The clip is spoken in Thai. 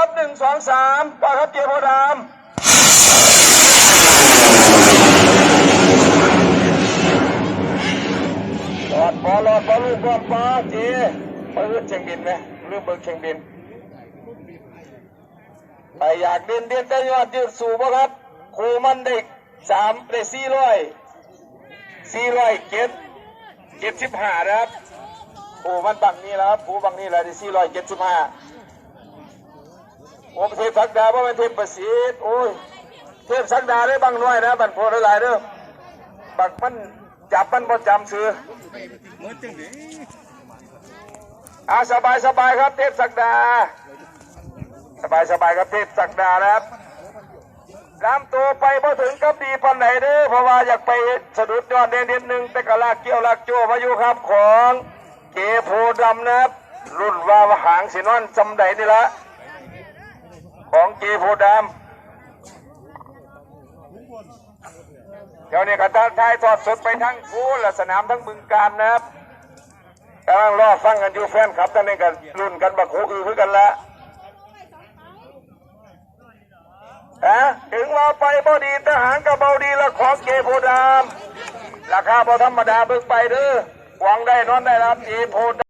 ครับหนึ่งสองสามปล่อยครับเกียร์โพธิ์ดำรอดบอลอดบอลลูกรอดบอลเจีเปิดเชียงบินไหมเรื่องเบิกเชียงบินไปอยากเดินเดินได้ยอดยืดสูบครับครูมันเด็กสามได้สี่ร้อยสี่ร้อยเก็ดเก็ดสิบห้านะครับครูมันบังนี่แล้วครับครูบังนี่แหละได้สี่ร้อยเก็ดสิบห้า โอเทพสักดาเพราะเป็นเทพประสิทธิ์โอ้ยเทพสักดาได้บางน้อยนะบันโพหลายเด้อบักมันจับมันบ่จำซื้ออาสบายสบายครับ เทพสักดา สบายสบายครับเทพสักดานะครับลำตัวไปพอถึงกับดีปันไหนเด้อเพราะว่าอยากไปสะดุดยอดเด่นเด่นหนึ่งแต่กะลากเกี่ยวลากโจมาอยู่ครับของเกโพดำนะครับรุ่นว่าหางสีนอนจำไดนี่ละ ของเกโพดามเดี๋ยวนี้กระทางทายทอดสดไปทั้งคูและสนามทั้งบึงการนะครับกำลังรอฟังกันอยู่แฟนครับท่านนี้กันรุ่นกันบักคอือคือกันละนะถึงเราไปบ่ดีทหารกับเบาดีและของเกโพดาม ราคาบ่ธรรมดาเบิ่งไปเด้อหวังได้นอนได้รับเกโพดาม